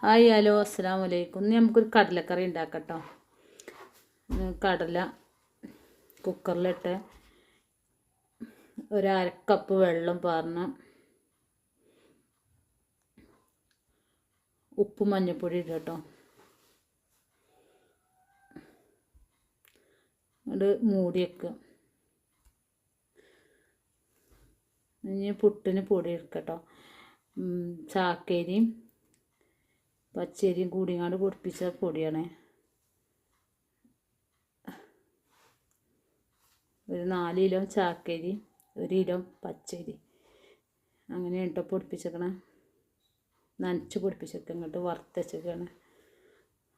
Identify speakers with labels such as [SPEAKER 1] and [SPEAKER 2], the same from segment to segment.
[SPEAKER 1] Hi hello അസ്സാം വലൈക്കും ഇന്ന് നമുക്കൊരു കടലക്കറി ഉണ്ടാക്കട്ടോ. കടല കുക്കറിലിട്ട് ഒരു വെള്ളം പാർന്ന് ഉപ്പ് മഞ്ഞൾപ്പൊടി ഇടുക അത് മൂടി വെക്കുക. ഇനി പുട്ടിന് പൊടി എടുക്കട്ടോ ചാക്കേരിയും പച്ചരിയും കൂടിങ്ങാണ്ട് പൊടിപ്പിച്ച പൊടിയാണ്. ഒരു നാല് കിലോ ചാക്കരി ഒരു കിലോ പച്ചരി. അങ്ങനെ കേട്ടോ പൊടിപ്പിച്ചേക്കണേ. നനച്ച് പൊടിപ്പിച്ചേക്ക ഇങ്ങോട്ട് വറുത്തച്ചേക്കാണ്.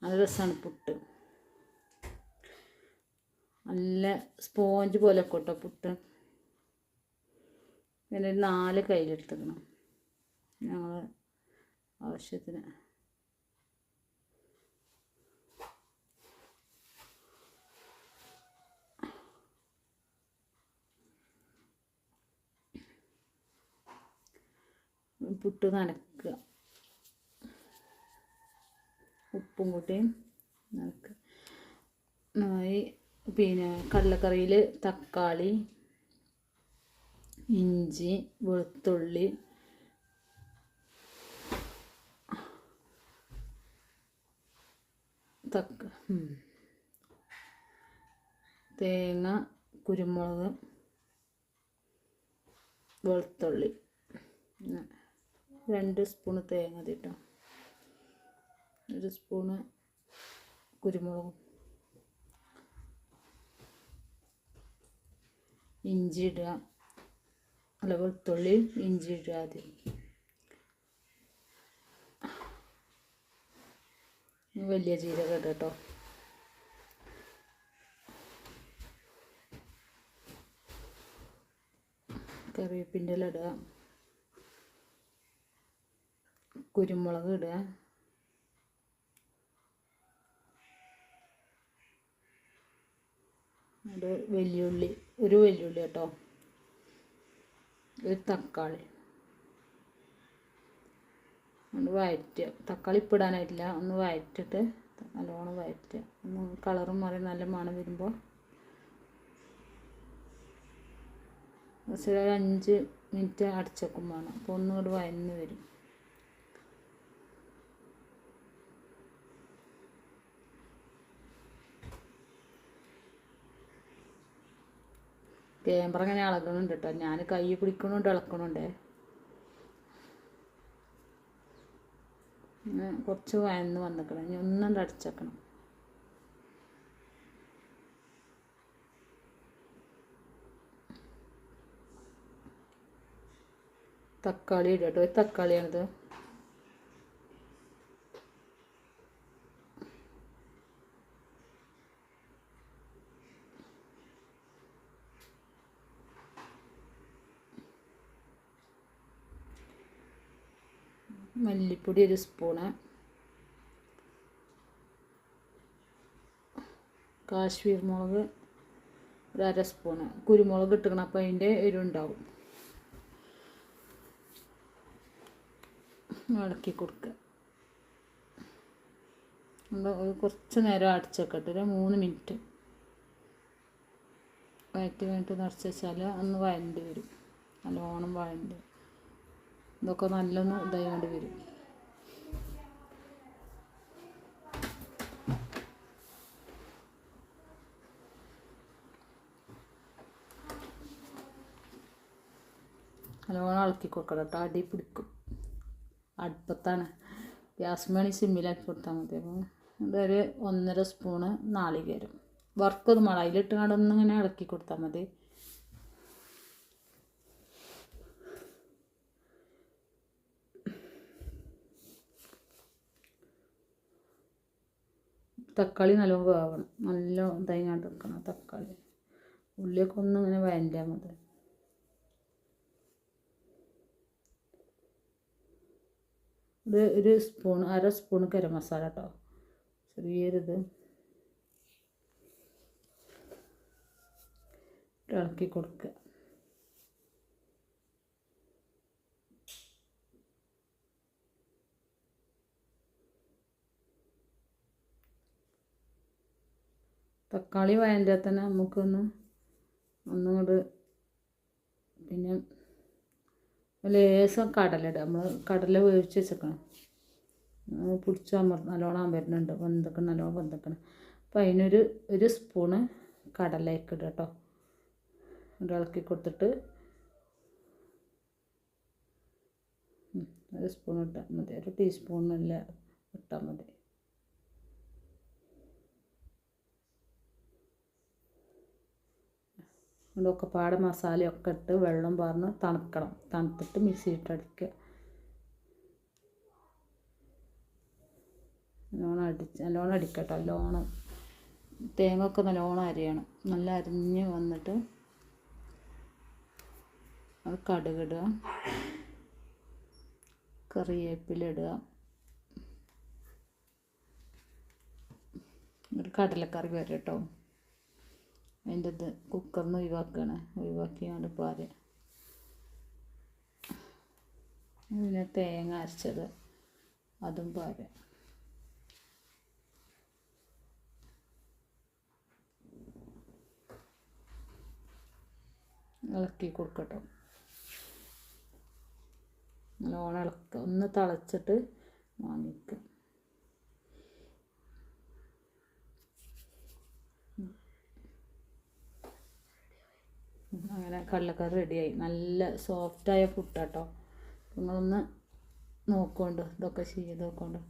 [SPEAKER 1] നല്ല രസമാണ് പുട്ട്. നല്ല സ്പോഞ്ച് പോലെ കേട്ടോ പുട്ട്. പിന്നെ ഒരു നാല് കയ്യിലെടുത്തേക്കണം ഞങ്ങൾ ആവശ്യത്തിന്. പുട്ട് നനക്കുക. ഉപ്പും കൂട്ടി നനക്കുക. പിന്നെ കടലക്കറിയിൽ തക്കാളി ഇഞ്ചി വെളുത്തുള്ളി തക്ക തേങ്ങ കുരുമുളക് വെളുത്തുള്ളി. രണ്ട് സ്പൂണ് തേങ്ങ തിട്ടോ ഒരു സ്പൂണ് കുരുമുളകും. ഇഞ്ചി ഇടുക. അല്ല വെളുത്തുള്ളി ഇഞ്ചി ഇടുക ആദ്യം. വലിയ ജീരകം ഇടുക കേട്ടോ കറിവേപ്പിന്റെ ഇല ഇടുക. കുരുമുളക് ഇടുക. ഒരു വെല്ലുള്ളി ഒരു വെല്ലുള്ളി കേട്ടോ. ഒരു തക്കാളി. ഒന്ന് വയറ്റുക. തക്കാളി ഇപ്പിടാനായിട്ടില്ല ഒന്ന് വയറ്റിട്ട് നല്ലോണം വയറ്റുക. ഒന്ന് കളറും മാറി നല്ല മണം വരുമ്പോൾ ഒരു അഞ്ച് മിനിറ്റ് അടച്ചേക്കും വേണം. അപ്പോൾ ഒന്നുകൂടി വയന്ന് വരും. ക്യാമറ ഇങ്ങനെ ഇളകണുണ്ട് കേട്ടോ ഞാൻ കൈ പിടിക്കണുണ്ട് ഇളക്കണുണ്ട് കുറച്ച് വയന്ന് വന്നിക്കണം. ഇനി ഒന്നും അടിച്ചേക്കണം. തക്കാളി ഇടട്ടോ കേട്ടോ തക്കാളിയാണിത്. മല്ലിപ്പൊടി ഒരു സ്പൂണ്. കാശ്മീർ മുളക് ഒരു അര സ്പൂണ്. കുരുമുളക് ഇട്ടുക്കണം അപ്പോൾ അതിന്റെ എരിവുണ്ടാവും ഇളക്കി കൊടുക്കുക. കുറച്ച് നേരം അടച്ചേക്കട്ടെ ഒരു മൂന്ന് മിനിറ്റ്. വയറ്റി കഴിഞ്ഞിട്ട് നിറച്ച് വെച്ചാൽ ഒന്ന് വഴണ്ടി വരും. നല്ലോണം വഴണ്ടി ഇതൊക്കെ നല്ലൊന്ന് ഇതായാണ്ട് വരും. നല്ലോണം ഇളക്കി കൊടുക്കണം കേട്ടോ. അടി പിടിക്കും. അടുപ്പത്താണ്. ഗ്യാസ് മണി സിമ്മിലാക്കി കൊടുത്താൽ മതി. അപ്പോൾ ഇതൊരു ഒന്നര സ്പൂണ് നാളികേരം. വറുത്തത് മഴ അതിലിട്ട് കണ്ടൊന്നിങ്ങനെ ഇളക്കി കൊടുത്താൽ മതി. തക്കാളി നല്ലോണം വേവണം. നല്ല തേങ്ങാട്ട് വെക്കണം തക്കാളി. ഉള്ളിയൊക്കെ ഒന്നും ഇങ്ങനെ വഴണ്ടാൽ മതി. ഇത് ഒരു സ്പൂൺ അര സ്പൂൺ ഗരം മസാല കേട്ടോ ചെറിയൊരിത്. ഇളക്കി കൊടുക്കുക. തക്കാളി വഴന്റെ തന്നെ നമുക്കൊന്ന് ഒന്നും കൂടെ പിന്നെ ലേസം കടല ഇടുക നമ്മൾ കടല വേവിച്ച് വെച്ചേക്കണം. പിടിച്ചമർ നല്ലോണം വരുന്നുണ്ട് വെന്തക്കണം നല്ലോണം വെന്തക്കണം. അപ്പോൾ അതിനൊരു ഒരു സ്പൂണ് കടലേക്ക് ഇടുക കേട്ടോ ഇളക്കി കൊടുത്തിട്ട് ഒരു സ്പൂൺ ഇട്ടാൽ മതി. ഒരു ടീസ്പൂണില്ല ഇട്ടാൽ മതി. ഇതൊക്കെ പാടെ മസാലയൊക്കെ ഇട്ട് വെള്ളം പാർന്ന് തണുക്കണം. തണുത്തിട്ട് മിക്സിയിട്ടടിക്കുക. നല്ലോണം അടിച്ച് നല്ലോണം അടിക്കട്ടോ നല്ലോണം. തേങ്ങ ഒക്കെ നല്ലോണം അരിയണം. നല്ല അരിഞ്ഞ് വന്നിട്ട് അത് കടുകിടുക. കറിവേപ്പിലിടുക. ഒരു കടലക്കറി വരും കേട്ടോ. അതിന്റെ ഇത് കുക്കറിന് ഒഴിവാക്കുകയാണ് ഒഴിവാക്കിയാണ് പാൽ പിന്നെ തേങ്ങ അരച്ചത്. അതും പാൽ ഇളക്കി കൊടുക്കട്ടോ. നല്ലോണം ഇളക്കുക ഒന്ന് തിളച്ചിട്ട് വാങ്ങിക്കുക അങ്ങനെ കടലക്കറി റെഡിയായി. നല്ല സോഫ്റ്റായ ഫുഡാട്ടോ നിങ്ങളൊന്ന് നോക്കുകൊണ്ട് ഇതൊക്കെ ചെയ്ത് നോക്കുകൊണ്ട്